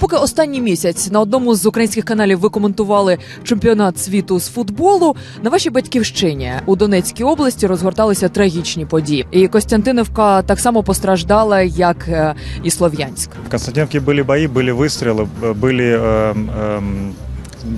Поки останній місяць на одному з українських каналів ви коментували чемпіонат світу з футболу, на вашій батьківщині у Донецькій області розгорталися трагічні події. І Костянтинівка так само постраждала, як е, і Слов'янськ. В Константиновке были бои, были выстрелы, б- были, эм, эм,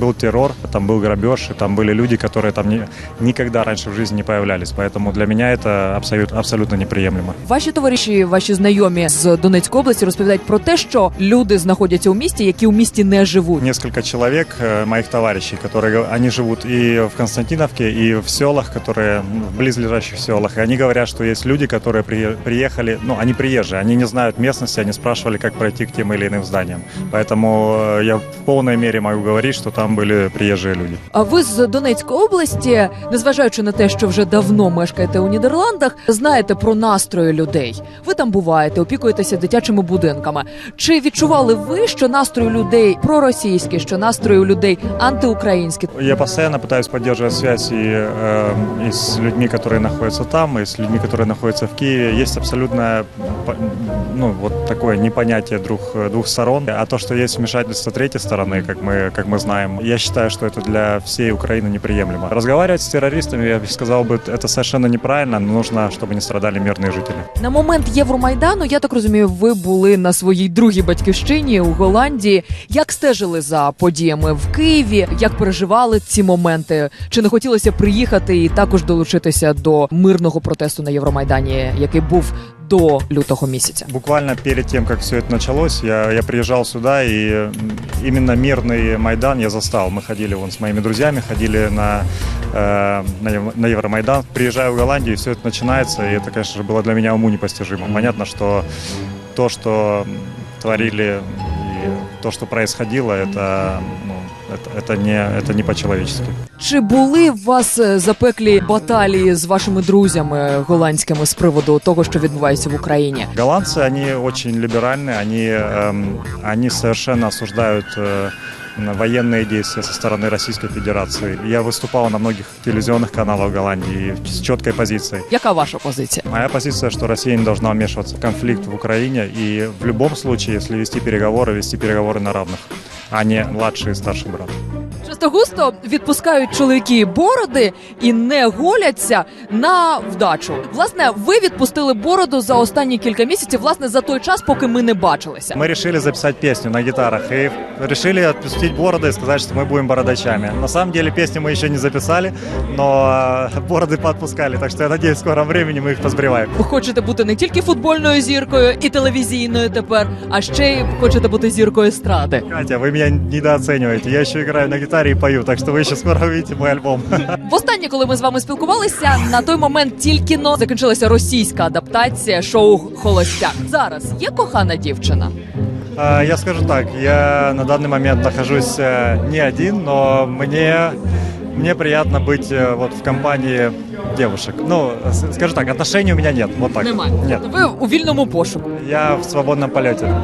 был террор, там был грабеж, и там были люди, которые там ни- никогда раньше в жизни не появлялись. Поэтому для меня это абсолютно, абсолютно неприемлемо. Ваші товариші, ваші знайомі з Донецької області розповідають про те, що люди знаходяться у місті, які у місті не живуть. Несколько человек, э, моих товарищей, которые, гов- они живут и в Константиновке, и в селах, которые, ну, в близлежащих селах. И они говорят, что есть люди, которые при- приехали, ну, они приезжие, они не знают местности, они спрашивали, как пройти к тем или иным зданиям. Поэтому э, я в полной мере могу говорить, что там были приезжие люди. А ви з Донецької області, незважаючи на те, що вже давно мешкаєте у Нідерландах, знаєте про настрої людей. Ви там буваєте, опікуєтеся дитячими будинками. Чи відчували ви, що настрої людей проросійські, що настрої у людей антиукраїнські? Я постоянно пытаюсь поддерживать связь и, э, и с людьми, которые находятся там, и с людьми, которые находятся в Киеве. Есть абсолютно по- ну, вот такое непонятие друг, двух сторон. А то, что есть вмешательство третьей стороны, как мы, как мы знаем, я считаю, что это для всей Украины неприемлемо. Разговаривать с террористами, я бы сказал бы, это совершенно неправильно, но нужно, чтобы не страдали мирные жители. На момент Євромайдану, я так розумію, ви були на своїй другій батьківщині у Голландії. Як стежили за подіями в Києві? Як переживали ці моменти? Чи не хотілося приїхати і також долучитися до мирного протесту на Євромайдані, який був до лютого місяця? Буквально перед тем, как все это началось, я, я приезжал сюда, и м, именно мирный Майдан я застал. Мы ходили вон с моими друзьями, ходили на, э, на, Ев- на Евромайдан. Приезжаю в Голландию, и все это начинается, и это, конечно же, было для меня уму непостижимо. Понятно, что то, что м, творили, и то, что происходило, это, ну, это, это не, это не по-человечески. Чи були в вас е, запеклі баталії з вашими друзями голландськими з приводу того, що відбувається в Україні? Голландцы, они очень либеральны, они, эм, они совершенно осуждают военные действия со стороны Российской Федерации. Я выступал на многих телевизионных каналах Голландии с четкой позицией. Яка ваша позиція? Моя позиция, что Россия не должна вмешиваться в конфликт в Украине и в любом случае, если вести переговоры, вести переговоры на равных, а не младший и старший брат. Часто густо відпускають чоловіки бороди і не голяться на вдачу. Власне, ви відпустили бороду за останні кілька місяців, власне, за той час, поки ми не бачилися. Мы решили записать песню на гитарах и решили отпустить бороды и сказать, что мы будем бородачами. На самом деле песню мы еще не записали, но э, бороды поотпускали, так что я надеюсь, в скором времени мы их позбриваем. Ви хочете бути не тільки футбольною зіркою і телевізійною тепер, а ще й хочете бути зіркою естради. Катя, вы меня недооцениваете, я еще играю на гитаре и пою, так что вы еще скоро увидите мой альбом. Востаннє, коли ми з вами спілкувалися, на той момент тільки но закінчилася російська адаптація шоу Холостяк. Зараз є кохана дівчина. А, Я скажу так, я на данный момент нахожусь э, не один, но мне, мне приятно быть э, вот в компании девушек. Ну, с- скажу так, отношений у меня нет, вот так. Немає. Нет, Ви у вільному пошуку. я в свободном полете.